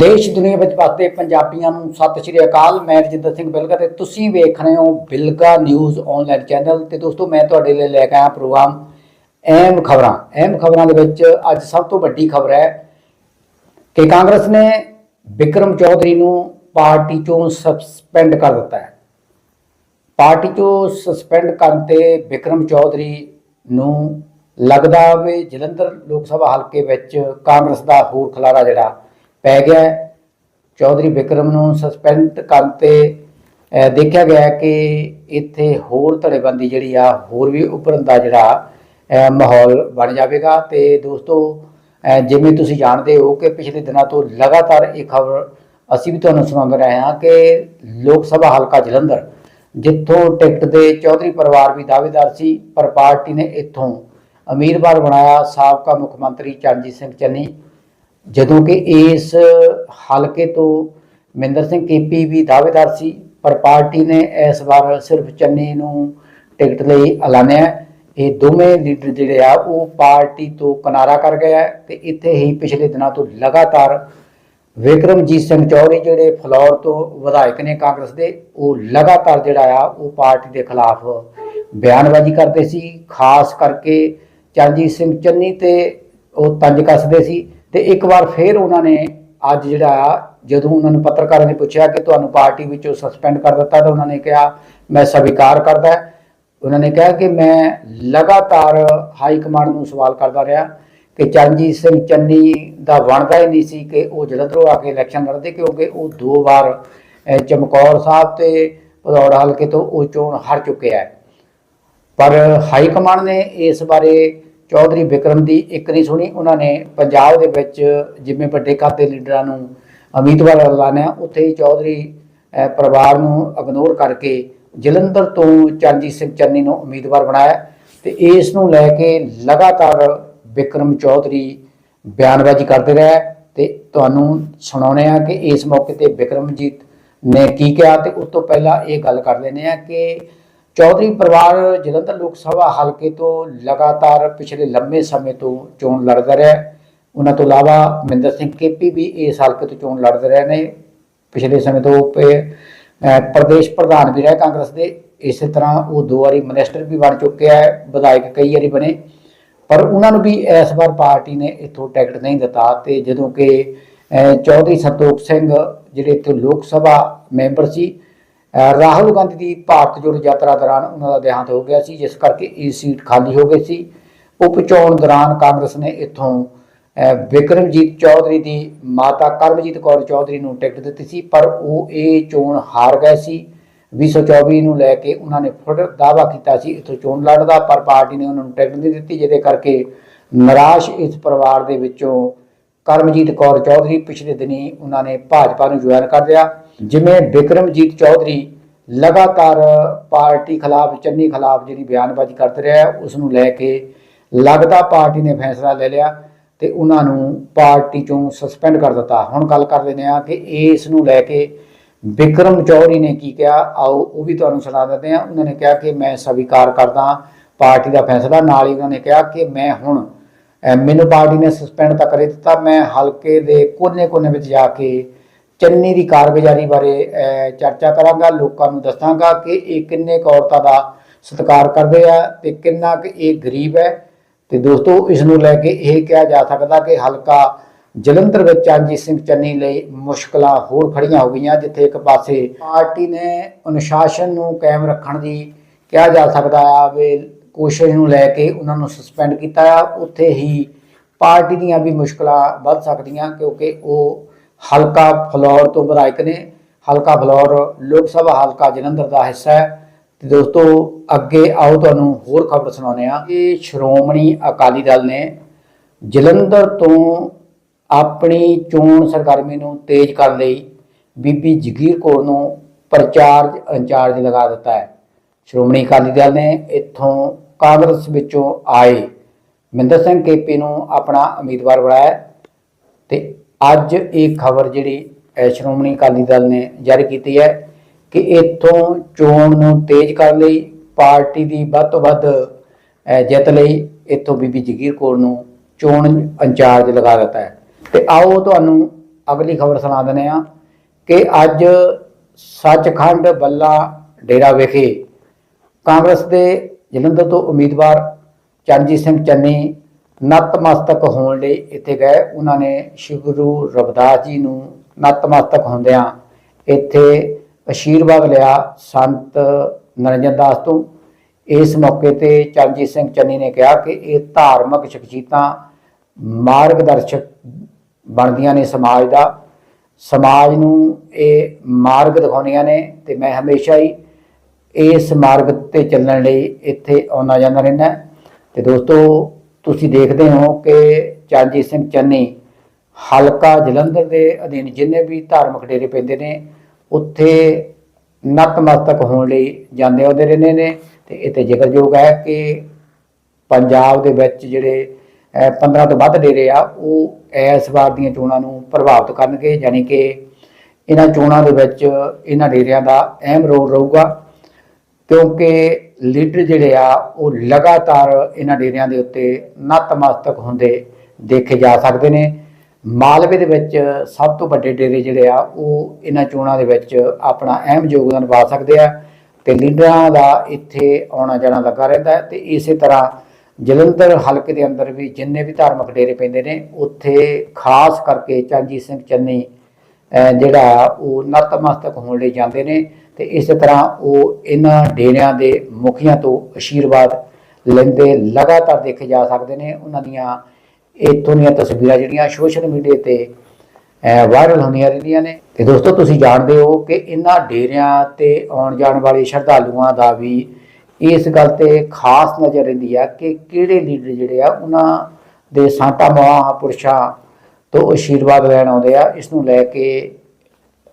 ਦੇਸ਼ ਦੁਨੀਆ ਵਿੱਚ ਵਸਦੇ ਪੰਜਾਬੀਆਂ ਨੂੰ ਸਤਿ ਸ਼੍ਰੀ ਅਕਾਲ। ਮੈਂ ਰਜਿੰਦਰ ਸਿੰਘ ਬਿਲਗਾ ਤੇ ਤੁਸੀਂ ਵੇਖ ਰਹੇ ਹੋ ਬਿਲਗਾ ਨਿਊਜ਼ ਆਨਲਾਈਨ ਚੈਨਲ ਤੇ ਦੋਸਤੋ, ਮੈਂ ਤੁਹਾਡੇ ਲਈ ਲੈ ਕੇ ਆਇਆ ਪ੍ਰੋਗਰਾਮ ਅਹਿਮ ਖਬਰਾਂ। ਅਹਿਮ ਖਬਰਾਂ ਦੇ ਵਿੱਚ ਅੱਜ ਸਭ ਤੋਂ ਵੱਡੀ ਖਬਰ ਹੈ ਕਿ ਕਾਂਗਰਸ ਨੇ ਵਿਕਰਮ ਚੌਧਰੀ ਨੂੰ ਪਾਰਟੀ ਚੋਂ ਸਸਪੈਂਡ ਕਰ ਦਿੱਤਾ ਹੈ। ਪਾਰਟੀ 'ਚੋਂ ਸਸਪੈਂਡ ਕਰਨ ਤੇ ਵਿਕਰਮ ਚੌਧਰੀ ਨੂੰ ਲੱਗਦਾ ਵੀ ਜਲੰਧਰ ਲੋਕ ਸਭਾ ਹਲਕੇ ਵਿੱਚ ਕਾਂਗਰਸ ਦਾ ਹੋਰ ਖਲਾਰਾ ਜਿਹੜਾ ਪੈ ਗਿਆ। ਚੌਧਰੀ ਵਿਕਰਮ ਨੂੰ ਸਸਪੈਂਡ ਕਰਨ ਤੇ ਦੇਖਿਆ ਗਿਆ ਕਿ ਇੱਥੇ ਹੋਰ ਧੜੇਬੰਦੀ ਜਿਹੜੀ ਆ, ਹੋਰ ਵੀ ਉੱਭਰਨ ਦਾ ਜਿਹੜਾ ਮਾਹੌਲ ਬਣ ਜਾਵੇਗਾ। ਤੇ ਦੋਸਤੋ ਜਿਵੇਂ ਤੁਸੀਂ ਜਾਣਦੇ ਹੋ ਕਿ ਪਿਛਲੇ ਦਿਨਾਂ ਤੋਂ ਲਗਾਤਾਰ ਇਹ ਖਬਰ ਅਸੀਂ ਵੀ ਤੁਹਾਨੂੰ ਸੁਣਾਉਂਦੇ ਰਹੇ ਹਾਂ ਕਿ ਲੋਕ ਸਭਾ ਹਲਕਾ ਜਲੰਧਰ, ਜਿੱਥੋਂ ਟਿਕਟ ਦੇ ਚੌਧਰੀ ਪਰਿਵਾਰ ਵੀ ਦਾਅਵੇਦਾਰ ਸੀ, ਪਰ ਪਾਰਟੀ ਨੇ ਇੱਥੋਂ ਉਮੀਦਵਾਰ ਬਣਾਇਆ ਸਾਬਕਾ ਮੁੱਖ ਮੰਤਰੀ ਚਰਨਜੀਤ ਸਿੰਘ ਚੰਨੀ। ਜਦੋਂ ਕਿ ਇਸ ਹਲਕੇ ਤੋਂ ਮਹਿੰਦਰ ਸਿੰਘ ਕੇਪੀ ਵੀ ਦਾਅਵੇਦਾਰ ਸੀ, ਪਰ ਪਾਰਟੀ ਨੇ ਇਸ ਵਾਰ ਸਿਰਫ ਚੰਨੀ ਨੂੰ ਟਿਕਟ ਲਈ ਐਲਾਨਿਆ ਇਹ ਦੋਵੇਂ ਲੀਡਰ ਜਿਹੜੇ ਆ, ਉਹ ਪਾਰਟੀ ਤੋਂ ਕਿਨਾਰਾ ਕਰ ਗਏ ਹੈ ਤੇ ਇੱਥੇ ਹੀ ਪਿਛਲੇ ਦਿਨਾਂ ਤੋਂ ਲਗਾਤਾਰ ਵਿਕਰਮਜੀਤ ਸਿੰਘ ਚੌਧਰੀ ਜਿਹੜੇ ਫਲੌਰ ਤੋਂ ਵਿਧਾਇਕ ਨੇ ਕਾਂਗਰਸ ਦੇ, ਉਹ ਲਗਾਤਾਰ ਜਿਹੜਾ ਆ, ਉਹ ਪਾਰਟੀ ਦੇ ਖਿਲਾਫ ਬਿਆਨਬਾਜ਼ੀ ਕਰਦੇ ਸੀ। ਖਾਸ ਕਰਕੇ ਚਰਨਜੀਤ ਸਿੰਘ ਚੰਨੀ ਤੇ ਉਹ ਤੰਜ ਕੱਸਦੇ ਸੀ। ਤੇ ਇੱਕ ਵਾਰ ਫੇਰ ਉਹਨਾਂ ਨੇ ਅੱਜ ਜਿਹੜਾ ਆ, ਜਦੋਂ ਉਹਨਾਂ ਨੂੰ ਪੱਤਰਕਾਰਾਂ ਨੇ ਪੁੱਛਿਆ ਕਿ ਤੁਹਾਨੂੰ ਪਾਰਟੀ ਵਿੱਚੋਂ ਸਸਪੈਂਡ ਕਰ ਦਿੱਤਾ ਤਾਂ ਉਹਨਾਂ ਨੇ ਕਿਹਾ, ਮੈਂ ਸਵੀਕਾਰ ਕਰਦਾ ਉਹਨਾਂ ਨੇ ਕਿਹਾ ਕਿ ਮੈਂ ਲਗਾਤਾਰ ਹਾਈ ਕਮਾਂਡ ਨੂੰ ਸਵਾਲ ਕਰਦਾ ਰਿਹਾ ਕਿ ਚਰਨਜੀਤ ਸਿੰਘ ਚੰਨੀ ਦਾ ਬਣਦਾ ਹੀ ਨਹੀਂ ਸੀ ਕਿ ਉਹ ਜਲੰਧਰੋਂ ਆ ਕੇ ਇਲੈਕਸ਼ਨ ਲੜਦੇ, ਕਿਉਂਕਿ ਉਹ ਦੋ ਵਾਰ ਚਮਕੌਰ ਸਾਹਿਬ ਤੇ ਭਦੌੜ ਹਲਕੇ ਤੋਂ ਉਹ ਚੋਣ ਹਾਰ ਚੁੱਕਿਆ ਹੈ। ਪਰ ਹਾਈ ਕਮਾਂਡ ਨੇ ਇਸ ਬਾਰੇ ਚੌਧਰੀ ਵਿਕਰਮ ਦੀ ਇੱਕ ਨਹੀਂ ਸੁਣੀ, ਉਹਨਾਂ ਨੇ ਪੰਜਾਬ ਦੇ ਵਿੱਚ ਜਿਵੇਂ ਵੱਡੇ ਕਾਤੇ ਲੀਡਰਾਂ ਨੂੰ ਉਮੀਦਵਾਰ ਐਲਾਨਿਆ ਉੱਥੇ ਹੀ ਚੌਧਰੀ ਪਰਿਵਾਰ ਨੂੰ ਇਗਨੋਰ ਕਰਕੇ ਜਲੰਧਰ ਤੋਂ ਚਰਨਜੀਤ ਸਿੰਘ ਚੰਨੀ ਨੂੰ ਉਮੀਦਵਾਰ ਬਣਾਇਆ ਤੇ ਇਸ ਨੂੰ ਲੈ ਕੇ ਲਗਾਤਾਰ ਵਿਕਰਮ ਚੌਧਰੀ ਬਿਆਨਬਾਜ਼ੀ ਕਰਦੇ ਰਹੇ ਤੇ ਤੁਹਾਨੂੰ ਸੁਣਾਉਣੇ ਆ ਕਿ ਇਸ ਮੌਕੇ ਤੇ ਵਿਕਰਮਜੀਤ ਨੇ ਕੀ ਕਿਹਾ ਤੇ ਉਸ ਤੋਂ ਪਹਿਲਾਂ ਇਹ ਗੱਲ ਕਰ ਲੈਨੇ ਆ ਕਿ ਚੌਧਰੀ ਪਰਿਵਾਰ ਜਲੰਧਰ ਲੋਕ ਸਭਾ ਹਲਕੇ ਤੋਂ ਲਗਾਤਾਰ ਪਿਛਲੇ ਲੰਮੇ ਸਮੇਂ ਤੋਂ ਚੋਣ ਲੜਦਾ ਰਿਹਾ ਉਹਨਾਂ ਤੋਂ ਇਲਾਵਾ ਮਹਿੰਦਰ ਸਿੰਘ ਕੇਪੀ ਵੀ ਇਸ ਹਲਕੇ ਤੋਂ ਚੋਣ ਲੜਦੇ ਰਹੇ ਨੇ। ਪਿਛਲੇ ਸਮੇਂ ਤੋਂ ਪ- ਪ੍ਰਦੇਸ਼ ਪ੍ਰਧਾਨ ਵੀ ਰਹੇ ਕਾਂਗਰਸ ਦੇ। ਇਸੇ ਤਰ੍ਹਾਂ ਉਹ ਦੋ ਵਾਰੀ ਮਿਨਿਸਟਰ ਵੀ ਬਣ ਚੁੱਕਿਆ ਆ, ਵਿਧਾਇਕ ਕਈ ਵਾਰੀ ਬਣੇ। ਪਰ ਉਹਨਾਂ ਨੂੰ ਵੀ ਇਸ ਵਾਰ ਪਾਰਟੀ ਨੇ ਇੱਥੋਂ ਟਿਕਟ ਨਹੀਂ ਦਿੱਤਾ ਤੇ ਜਦੋਂ ਕਿ ਚੌਧਰੀ ਸੰਤੋਖ ਸਿੰਘ, ਜਿਹੜੇ ਇੱਥੇ ਲੋਕ ਸਭਾ ਮੈਂਬਰ ਸੀ ਰਾਹੁਲ ਗਾਂਧੀ ਦੀ ਭਾਰਤ ਜੋੜ ਯਾਤਰਾ ਦੌਰਾਨ ਉਹਨਾਂ ਦਾ ਦੇਹਾਂਤ ਹੋ ਗਿਆ ਸੀ ਜਿਸ ਕਰਕੇ ਇਹ ਸੀਟ ਖਾਲੀ ਹੋ ਗਈ ਸੀ। ਉਪ ਚੋਣ ਦੌਰਾਨ ਕਾਂਗਰਸ ਨੇ ਇੱਥੋਂ ਅਹ, ਵਿਕਰਮਜੀਤ ਚੌਧਰੀ ਦੀ ਮਾਤਾ ਕਰਮਜੀਤ ਕੌਰ ਚੌਧਰੀ ਨੂੰ ਟਿਕਟ ਦਿੱਤੀ ਸੀ ਪਰ ਉਹ ਇਹ ਚੋਣ ਹਾਰ ਗਏ ਸੀ। 2024 ਨੂੰ ਲੈ ਕੇ ਉਹਨਾਂ ਨੇ ਫਿਰ ਦਾਅਵਾ ਕੀਤਾ ਸੀ ਇੱਥੋਂ ਚੋਣ ਲੜਨ ਦਾ ਪਰ ਪਾਰਟੀ ਨੇ ਉਹਨਾਂ ਨੂੰ ਟਿਕਟ ਨਹੀਂ ਦਿੱਤੀ ਜਿਹਦੇ ਕਰਕੇ ਨਿਰਾਸ਼ ਇਸ ਪਰਿਵਾਰ ਦੇ ਵਿੱਚੋਂ ਕਰਮਜੀਤ ਕੌਰ ਚੌਧਰੀ ਪਿਛਲੇ ਦਿਨੀ ਉਹਨਾਂ ਨੇ ਭਾਜਪਾ ਨੂੰ ਜੁਆਇਨ ਕਰ ਲਿਆ। ਜਿਵੇਂ ਵਿਕਰਮਜੀਤ ਚੌਧਰੀ ਲਗਾਤਾਰ ਪਾਰਟੀ ਖਿਲਾਫ, ਚੰਨੀ ਖਿਲਾਫ ਜਿਹੜੀ ਬਿਆਨਬਾਜ਼ੀ ਕਰਦੇ ਰਿਹਾ ਉਸ ਨੂੰ ਲੈ ਕੇ ਲੱਗਦਾ ਪਾਰਟੀ ਨੇ ਫੈਸਲਾ ਲੈ ਲਿਆ ਤੇ ਉਹਨਾਂ ਨੂੰ ਪਾਰਟੀ ਚੋਂ ਸਸਪੈਂਡ ਕਰ ਦਿੱਤਾ। ਹੁਣ ਗੱਲ ਕਰ ਲੈਂਦੇ ਆ ਕਿ ਇਸ ਨੂੰ ਲੈ ਕੇ ਵਿਕਰਮ ਚੌਧਰੀ ਨੇ ਕੀ ਕਿਹਾ, ਆਓ ਉਹ ਵੀ ਤੁਹਾਨੂੰ ਸੁਣਾ ਦਿੰਦੇ ਆ ਉਹਨਾਂ ਨੇ ਕਿਹਾ ਕਿ ਮੈਂ ਸਵੀਕਾਰ ਕਰਦਾ, ਪਾਰਟੀ ਦਾ ਫੈਸਲਾ। ਨਾਲ ਹੀ ਉਹਨਾਂ ਨੇ ਕਿਹਾ ਕਿ ਮੈਂ ਹੁਣ ਮੈਨੂੰ ਪਾਰਟੀ ਨੇ ਸਸਪੈਂਡ ਤਾਂ ਕਰੇ ਦਿੱਤਾ, ਮੈਂ ਹਲਕੇ ਦੇ ਕੋਨੇ-ਕੋਨੇ ਵਿੱਚ ਜਾ ਕੇ ਚੰਨੀ ਦੀ ਕਾਰਗੁਜ਼ਾਰੀ ਬਾਰੇ ਚਰਚਾ ਕਰਾਂਗਾ, ਲੋਕਾਂ ਨੂੰ ਦੱਸਾਂਗਾ ਕਿ ਇਹ ਕਿੰਨੇ ਕੁ ਔਰਤਾਂ ਦਾ ਸਤਿਕਾਰ ਕਰਦੇ ਆ ਤੇ ਕਿੰਨਾ ਕੁ ਇਹ ਗਰੀਬ ਹੈ। ਤੇ ਦੋਸਤੋ ਇਸ ਨੂੰ ਲੈ ਕੇ ਇਹ ਕਿਹਾ ਜਾ ਸਕਦਾ ਕਿ ਹਲਕਾ ਜਲੰਧਰ ਵਿੱਚ ਚਰਨਜੀਤ ਸਿੰਘ ਚੰਨੀ ਲਈ ਮੁਸ਼ਕਲਾਂ ਹੋਰ ਖੜੀਆਂ ਹੋ ਗਈਆਂ, ਜਿੱਥੇ ਇੱਕ ਪਾਸੇ ਪਾਰਟੀ ਨੇ ਅਨੁਸ਼ਾਸਨ ਨੂੰ ਕਾਇਮ ਰੱਖਣ ਦੀ ਕਿਹਾ ਜਾ ਸਕਦਾ ਆ ਵੀ ਕੋਸ਼ਿਸ਼ ਨੂੰ ਲੈ ਕੇ ਉਹਨਾਂ ਨੂੰ ਸਸਪੈਂਡ ਕੀਤਾ ਆ। ਉੱਥੇ ਹੀ ਪਾਰਟੀ ਦੀਆਂ ਵੀ ਮੁਸ਼ਕਲਾਂ ਵੱਧ ਸਕਦੀਆਂ ਕਿਉਂਕਿ ਉਹ ਹਲਕਾ ਫਲੌਰ ਤੋਂ ਵਿਧਾਇਕ ਨੇ। ਹਲਕਾ ਫਲੌਰ ਲੋਕ ਸਭਾ ਹਲਕਾ ਜਲੰਧਰ ਦਾ ਹਿੱਸਾ ਹੈ। ਤੇ ਦੋਸਤੋ, ਅੱਗੇ ਆਓ, ਤੁਹਾਨੂੰ ਹੋਰ ਖਬਰ ਸੁਣਾਉਂਦੇ ਆ ਕਿ ਸ਼੍ਰੋਮਣੀ ਅਕਾਲੀ ਦਲ ਨੇ ਜਲੰਧਰ ਤੋਂ ਆਪਣੀ ਚੋਣ ਸਰਗਰਮੀ ਨੂੰ ਤੇਜ਼ ਕਰਨ ਲਈ ਬੀਬੀ ਜਗੀਰ ਕੌਰ ਨੂੰ ਪ੍ਰਚਾਰ ਇੰਚਾਰਜ ਲਗਾ ਦਿੱਤਾ ਹੈ। ਸ਼੍ਰੋਮਣੀ ਅਕਾਲੀ ਦਲ ਨੇ ਇੱਥੋਂ ਕਾਂਗਰਸ ਵਿੱਚੋਂ ਆਏ। ਮਿੰਦਰ ਸਿੰਘ ਕੇਪੀ ਨੂੰ ਆਪਣਾ ਉਮੀਦਵਾਰ ਬਣਾਇਆ ਹੈ ਤੇ ਅੱਜ ਇਹ ਖਬਰ ਜਿਹੜੀ ਸ਼੍ਰੋਮਣੀ ਅਕਾਲੀ ਦਲ ਨੇ ਜਾਰੀ ਕੀਤੀ ਹੈ ਕਿ ਇੱਥੋਂ ਚੋਣ ਨੂੰ ਤੇਜ਼ ਕਰਨ ਲਈ ਪਾਰਟੀ ਦੀ ਵੱਧ ਤੋਂ ਵੱਧ ਜਿੱਤ ਲਈ ਇੱਥੋਂ ਬੀਬੀ ਜਗੀਰ ਕੌਰ ਨੂੰ ਚੋਣ ਇੰਚਾਰਜ ਲਗਾ ਦਿੱਤਾ ਹੈ। ਤੇ ਆਓ ਤੁਹਾਨੂੰ ਅਗਲੀ ਖਬਰ ਸੁਣਾ ਦਿੰਦੇ ਆ ਕਿ ਅੱਜ ਸੱਚਖੰਡ ਬੱਲਾ ਡੇਰਾ ਵਿਖੇ ਕਾਂਗਰਸ ਦੇ ਜਲੰਧਰ ਤੋਂ ਉਮੀਦਵਾਰ ਚਰਨਜੀਤ ਸਿੰਘ ਚੰਨੀ ਨਤਮਸਤਕ ਹੋਣ ਲਈ ਇੱਥੇ ਗਏ। ਉਹਨਾਂ ਨੇ ਸ਼੍ਰੀ ਗੁਰੂ ਰਵਿਦਾਸ ਜੀ ਨੂੰ ਨਤਮਸਤਕ ਹੁੰਦਿਆਂ ਇੱਥੇ ਅਸ਼ੀਰਵਾਦ ਲਿਆ ਸੰਤ ਨਰਿੰਦਰ ਦਾਸ ਤੋਂ। ਇਸ ਮੌਕੇ ਤੇ ਚਰਨਜੀਤ ਸਿੰਘ ਚੰਨੀ ਨੇ ਕਿਹਾ ਕਿ ਇਹ ਧਾਰਮਿਕ ਸ਼ਖਸੀਅਤਾਂ ਮਾਰਗਦਰਸ਼ਕ ਬਣਦੀਆਂ ਨੇ ਸਮਾਜ ਦਾ। ਸਮਾਜ ਨੂੰ ਇਹ ਮਾਰਗ ਦਿਖਾਉਂਦੀਆਂ ਨੇ ਤੇ ਮੈਂ ਹਮੇਸ਼ਾ ਹੀ ਇਸ ਮਾਰਗ ਤੇ ਚੱਲਣ ਲਈ ਇੱਥੇ ਆਉਣਾ ਜਾਂਦਾ ਰਹਿੰਦਾ। ਤੇ ਦੋਸਤੋ ਤੁਸੀਂ ਦੇਖਦੇ ਹੋ ਕਿ ਚਰਨਜੀਤ ਸਿੰਘ ਚੰਨੀ ਹਲਕਾ ਜਲੰਧਰ ਦੇ ਅਧੀਨ ਜਿੰਨੇ ਵੀ ਧਾਰਮਿਕ ਡੇਰੇ ਪੈਂਦੇ ਨੇ ਉੱਥੇ ਨਤਮਸਤਕ ਹੋਣ ਲਈ ਜਾਂਦੇ ਆਉਂਦੇ ਰਹਿੰਦੇ ਨੇ ਤੇ ਇੱਥੇ ਜ਼ਿਕਰਯੋਗ ਹੈ ਕਿ ਪੰਜਾਬ ਦੇ ਵਿੱਚ ਜਿਹੜੇ ਅਹ, 15 ਤੋਂ ਵੱਧ ਡੇਰੇ ਆ ਉਹ ਇਸ ਵਾਰ ਦੀਆਂ ਚੋਣਾਂ ਨੂੰ ਪ੍ਰਭਾਵਿਤ ਕਰਨਗੇ ਯਾਨੀ ਕਿ ਇਹਨਾਂ ਚੋਣਾਂ ਦੇ ਵਿੱਚ ਇਹਨਾਂ ਡੇਰਿਆਂ ਦਾ ਅਹਿਮ ਰੋਲ ਰਹੂਗਾ ਕਿਉਂਕਿ ਲੀਡਰ ਜਿਹੜੇ ਆ, ਉਹ ਲਗਾਤਾਰ ਇਹਨਾਂ ਡੇਰਿਆਂ ਦੇ ਉੱਤੇ ਨਤਮਸਤਕ ਹੁੰਦੇ ਦੇਖੇ ਜਾ ਸਕਦੇ ਨੇ। ਮਾਲਵੇ ਦੇ ਵਿੱਚ ਸਭ ਤੋਂ ਵੱਡੇ ਡੇਰੇ ਜਿਹੜੇ ਆ, ਉਹ ਇਹਨਾਂ ਚੋਣਾਂ ਦੇ ਵਿੱਚ ਆਪਣਾ ਅਹਿਮ ਯੋਗਦਾਨ ਪਾ ਸਕਦੇ ਆ ਤੇ ਲੀਡਰਾਂ ਦਾ ਇੱਥੇ ਆਉਣਾ ਜਾਣਾ ਲੱਗਾ ਰਹਿੰਦਾ ਹੈ ਤੇ ਇਸੇ ਤਰ੍ਹਾਂ ਜਲੰਧਰ ਹਲਕੇ ਦੇ ਅੰਦਰ ਵੀ ਜਿੰਨੇ ਵੀ ਧਾਰਮਿਕ ਡੇਰੇ ਪੈਂਦੇ ਨੇ, ਉੱਥੇ ਖਾਸ ਕਰਕੇ ਚਰਨਜੀਤ ਸਿੰਘ ਚੰਨੀ ਜਿਹੜਾ ਆ, ਉਹ ਨਤਮਸਤਕ ਹੋਣ ਲਈ ਜਾਂਦੇ ਨੇ। ਤੇ ਇਸੇ ਤਰ੍ਹਾਂ ਉਹ ਇਹਨਾਂ ਡੇਰਿਆਂ ਦੇ ਮੁਖੀਆਂ ਤੋਂ ਅਸ਼ੀਰਵਾਦ ਲੈਂਦੇ ਲਗਾਤਾਰ ਦੇਖੇ ਜਾ ਸਕਦੇ ਨੇ। ਉਹਨਾਂ ਦੀਆਂ ਇੱਥੋਂ ਦੀਆਂ ਤਸਵੀਰਾਂ ਜਿਹੜੀਆਂ ਸੋਸ਼ਲ ਮੀਡੀਆ ਤੇ ਵਾਇਰਲ ਹੁੰਦੀਆਂ ਰਹਿੰਦੀਆਂ ਨੇ। ਤੇ ਦੋਸਤੋ, ਤੁਸੀਂ ਜਾਣਦੇ ਹੋ ਕਿ ਇਹਨਾਂ ਡੇਰਿਆਂ ਤੇ ਆਉਣ ਜਾਣ ਵਾਲੇ ਸ਼ਰਧਾਲੂਆਂ ਦਾ ਵੀ ਇਸ ਗੱਲ ਤੇ ਖਾਸ ਨਜ਼ਰ ਰਹਿੰਦੀ ਆ ਕਿ ਕਿਹੜੇ ਲੀਡਰ ਜਿਹੜੇ ਆ, ਉਹਨਾਂ ਦੇ ਸੰਤਾਂ ਮਹਾਂਪੁਰਸ਼ਾਂ ਤੋਂ ਅਸ਼ੀਰਵਾਦ ਲੈਣ ਆਉਂਦੇ ਆ। ਇਸ ਨੂੰ ਲੈ ਕੇ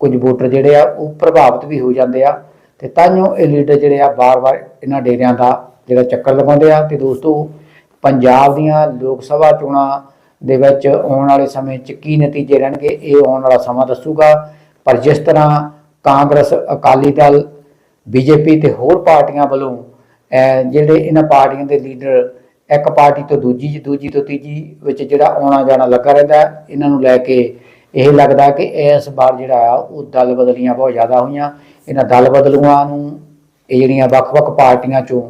ਕੁਝ ਵੋਟਰ ਜਿਹੜੇ ਆ, ਉਹ ਪ੍ਰਭਾਵਿਤ ਵੀ ਹੋ ਜਾਂਦੇ ਆ। ਤੇ ਤਾਂਹੀਓ ਇਹ ਲੀਡਰ ਜਿਹੜੇ ਆ ਬਾਰ-ਬਾਰ ਇਹਨਾਂ ਡੇਰਿਆਂ ਦਾ ਜਿਹੜਾ ਚੱਕਰ ਲਗਾਉਂਦੇ ਆ। ਤੇ ਦੋਸਤੋ, ਪੰਜਾਬ ਦੀਆਂ ਲੋਕ ਸਭਾ ਚੋਣਾਂ ਦੇ ਵਿੱਚ ਆਉਣ ਵਾਲੇ ਸਮੇਂ 'ਚ ਕੀ ਨਤੀਜੇ ਰਹਿਣਗੇ, ਇਹ ਆਉਣ ਵਾਲਾ ਸਮਾਂ ਦੱਸੂਗਾ। ਪਰ ਜਿਸ ਤਰ੍ਹਾਂ ਕਾਂਗਰਸ, ਅਕਾਲੀ ਦਲ, ਬੀਜੇਪੀ ਤੇ ਹੋਰ ਪਾਰਟੀਆਂ ਵੱਲੋਂ ਜਿਹੜੇ ਇਹਨਾਂ ਪਾਰਟੀਆਂ ਦੇ ਲੀਡਰ, ਇੱਕ ਪਾਰਟੀ ਤੋਂ ਦੂਜੀ ਦੂਜੀ ਤੋਂ ਤੀਜੀ ਵਿੱਚ ਜਿਹੜਾ ਆਉਣਾ ਜਾਣਾ ਲੱਗਾ ਰਹਿੰਦਾ, ਇਹਨਾਂ ਨੂੰ ਲੈ ਕੇ ਇਹ ਲੱਗਦਾ ਕਿ ਇਸ ਵਾਰ ਜਿਹੜਾ ਆ, ਉਹ ਦਲ ਬਦਲੀਆਂ ਬਹੁਤ ਜ਼ਿਆਦਾ ਹੋਈਆਂ। ਇਹਨਾਂ ਦਲ ਬਦਲੂਆਂ ਨੂੰ ਇਹ ਜਿਹੜੀਆਂ ਵੱਖ-ਵੱਖ ਪਾਰਟੀਆਂ ਚੋਂ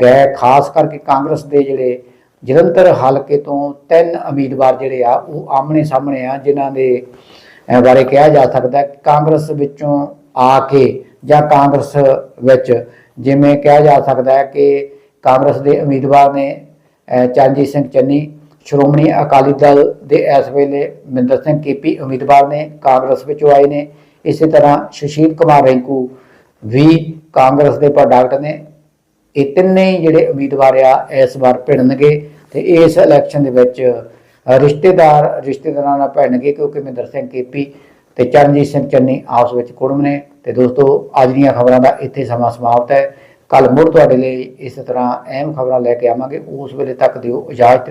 ਗਏ, ਖਾਸ ਕਰਕੇ ਕਾਂਗਰਸ ਦੇ ਜਿਹੜੇ ਜਲੰਧਰ ਹਲਕੇ ਤੋਂ ਤਿੰਨ ਉਮੀਦਵਾਰ ਜਿਹੜੇ ਆ, ਉਹ ਆਮਣੇ ਸਾਹਮਣੇ ਆ, ਜਿਨ੍ਹਾਂ ਦੇ ਬਾਰੇ ਕਿਹਾ ਜਾ ਸਕਦਾ ਕਿ ਕਾਂਗਰਸ ਵਿੱਚੋਂ ਆ ਕੇ ਜਾਂ ਕਾਂਗਰਸ ਵਿੱਚ ਜਿਵੇਂ ਕਿਹਾ ਜਾ ਸਕਦਾ ਹੈ ਕਿ ਕਾਂਗਰਸ ਦੇ ਉਮੀਦਵਾਰ ਨੇ ਚਰਨਜੀਤ ਸਿੰਘ ਚੰਨੀ ਸ਼੍ਰੋਮਣੀ ਅਕਾਲੀ ਦਲ ਦੇ ਇਸ ਵੇਲੇ ਮਹਿੰਦਰ ਸਿੰਘ ਕੇਪੀ ਉਮੀਦਵਾਰ ਨੇ ਕਾਂਗਰਸ ਵਿੱਚੋਂ ਆਏ ਨੇ। ਇਸੇ ਤਰ੍ਹਾਂ ਸੁਸ਼ੀਲ ਕੁਮਾਰ ਰਿੰਕੂ ਵੀ ਕਾਂਗਰਸ ਦੇ ਪ੍ਰੋਡਕਟ ਨੇ। ਇਹ ਤਿੰਨੇ ਜਿਹੜੇ ਉਮੀਦਵਾਰ ਆ, ਇਸ ਵਾਰ ਭਿੜਨਗੇ ਤੇ ਇਸ ਇਲੈਕਸ਼ਨ ਦੇ ਵਿੱਚ ਰਿਸ਼ਤੇਦਾਰ ਰਿਸ਼ਤੇਦਾਰਾਂ ਨਾਲ ਭਿੜਨਗੇ ਕਿਉਂਕਿ ਮਹਿੰਦਰ ਸਿੰਘ ਕੀਪੀ ਤੇ ਚਰਨਜੀਤ ਸਿੰਘ ਚੰਨੀ ਆਪਸ ਵਿੱਚ ਕੁੜਮ ਨੇ। ਤੇ ਦੋਸਤੋ, ਅੱਜ ਦੀਆਂ ਖਬਰਾਂ ਦਾ ਇੱਥੇ ਸਮਾਂ ਸਮਾਪਤ ਹੈ। ਕੱਲ ਮੁੜ ਤੁਹਾਡੇ ਲਈ ਇਸ ਤਰ੍ਹਾਂ ਅਹਿਮ ਖਬਰਾਂ ਲੈ ਕੇ ਆਵਾਂਗੇ। ਉਸ ਵੇਲੇ ਤੱਕ ਦਿਓ ਇਜਾਜ਼ਤ।